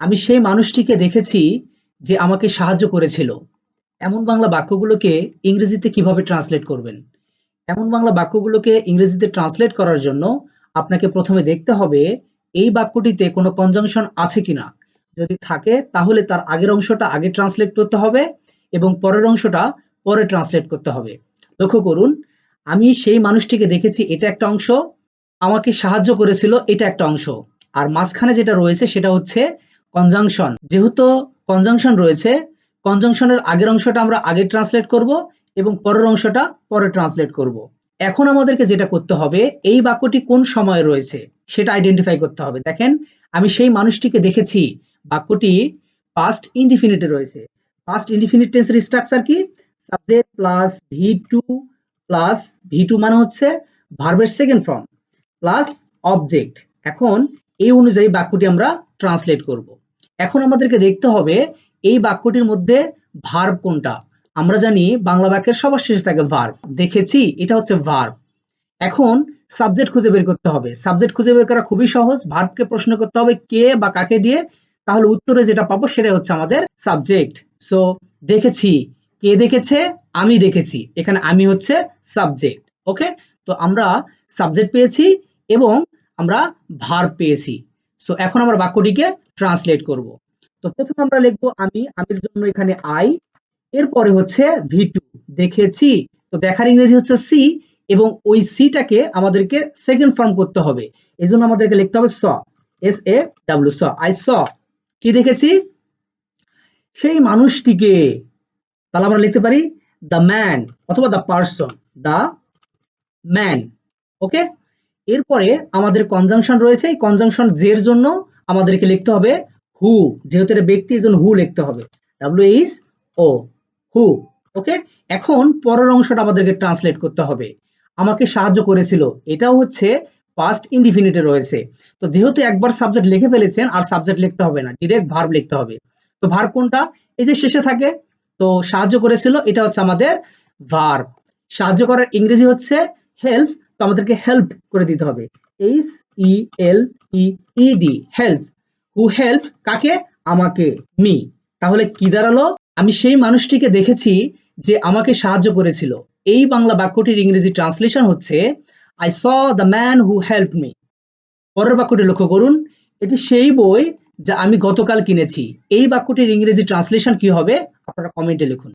আমি সেই মানুষটিকে দেখেছি যে আমাকে সাহায্য করেছিল। এমন বাংলা বাক্যগুলোকে ইংরেজিতে কীভাবে ট্রান্সলেট করবেন? এমন বাংলা বাক্যগুলোকে ইংরেজিতে ট্রান্সলেট করার জন্য আপনাকে প্রথমে দেখতে হবে এই বাক্যটিতে কোনো কনজাংশন আছে কিনা। যদি থাকে তাহলে তার আগের অংশটা আগে ট্রান্সলেট করতে হবে এবং পরের অংশটা পরে ট্রান্সলেট করতে হবে। লক্ষ্য করুন, আমি সেই মানুষটিকে দেখেছি এটা একটা অংশ, আমাকে সাহায্য করেছিল এটা একটা অংশ। আর মাঝখানে যেটা রয়েছে সেটা হচ্ছে কনজাংশন। যেহেতু কনজাংশন রয়েছে, কনজাংশনের আগের অংশটা আমরা আগে ট্রান্সলেট করব এবং পরের অংশটা পরে ট্রান্সলেট করব। এখন আমাদেরকে যেটা করতে হবে এই বাক্যটি কোন সময়ে রয়েছে সেটা আইডেন্টিফাই করতে হবে। দেখেন আমি সেই মানুষটিকে দেখেছি বাক্যটি পাস্ট ইনডিফিনিটে রয়েছে। পাস্ট ইনডিফিনিট টেন্সের স্ট্রাকচার কি? Subject plus V two plus V two মানে হচ্ছে ভার্বের সেকেন্ড ফর্ম প্লাস অবজেক্ট। এখন এই অনুযায়ী বাক্যটি আমরা ট্রান্সলেট করব। এখন আমাদেরকে দেখতে হবে এই বাক্যটির মধ্যে ভার্ব কোনটা? আমরা জানি বাংলা বাক্যের সবার শেষে থাকে ভার্ব। দেখেছি এটা হচ্ছে ভার্ব। এখন সাবজেক্ট খুঁজে বের করতে হবে। সাবজেক্ট খুঁজে বের করা খুবই সহজ। ভার্বকে প্রশ্ন করতে হবে কে বা কাকে দিয়ে তাহলে উত্তরে যেটা পাবো সেটাই হচ্ছে আমাদের সাবজেক্ট। সো দেখেছি, কে দেখেছে? আমি দেখেছি। এখানে আমি হচ্ছে সাবজেক্ট। ওকে? তো আমরা সাবজেক্ট পেয়েছি এবং আমরা ভার পেয়েছি। সো এখন আমরা বাক্যটিকে ট্রান্সলেট করব। তো প্রথমে আমরা লিখব আমি, আমির জন্য এখানে আই এরপরে হচ্ছে ভি টু দেখেছি। তো দেখার ইংরেজি হচ্ছে সি এবং ওই সিটাকে আমাদেরকে সেকেন্ড ফর্ম করতে হবে। এই জন্য আমাদেরকে লিখতে হবে saw S A W saw I saw কি দেখেছি? সেই মানুষটিকে তাহলে আমরা লিখতে পারি দ্য ম্যান অথবা the person the man okay এরপরে আমাদের কনজাংশন রয়েছে, এই কনজাংশন জের জন্য আমাদেরকে লিখতে হবে হু যেহেতু এটা ব্যক্তি এজন্য হু লিখতে হবে। ডাব্লিউ এইচ ও হু ওকে এখন পরের অংশটা আমাদেরকে ট্রান্সলেট করতে হবে। আমাকে সাহায্য করেছিল। এটাও হচ্ছে পাস্ট ইনডিফিনিটে রয়েছে। তো যেহেতু একবার সাবজেক্ট লিখে ফেলেছেন, আর সাবজেক্ট লিখতে হবে না ডিরেক্ট ভার্ব লিখতে হবে। তো ভার্ব কোনটা? এই যে শেষে থাকে, তো সাহায্য করেছিল, এটা হচ্ছে আমাদের ভার্ব সাহায্য করার ইংরেজি হচ্ছে হেল্প তো আমাদেরকে হেল্প করে দিতে হবে। H E L E E D help who help কাকে? আমাকে মি তাহলে কি দাঁড়াল? আমি সেই মানুষটিকে দেখেছি যে আমাকে সাহায্য করেছিল। এই বাংলা বাক্যটির ইংরেজি ট্রান্সলেশন হচ্ছে I saw the man who help me পরের বাক্যটি লক্ষ্য করুন। এটি সেই বই যা আমি গতকাল কিনেছি। এই বাক্যটির ইংরেজি ট্রান্সলেশন কি হবে? আপনারা কমেন্টে লিখুন।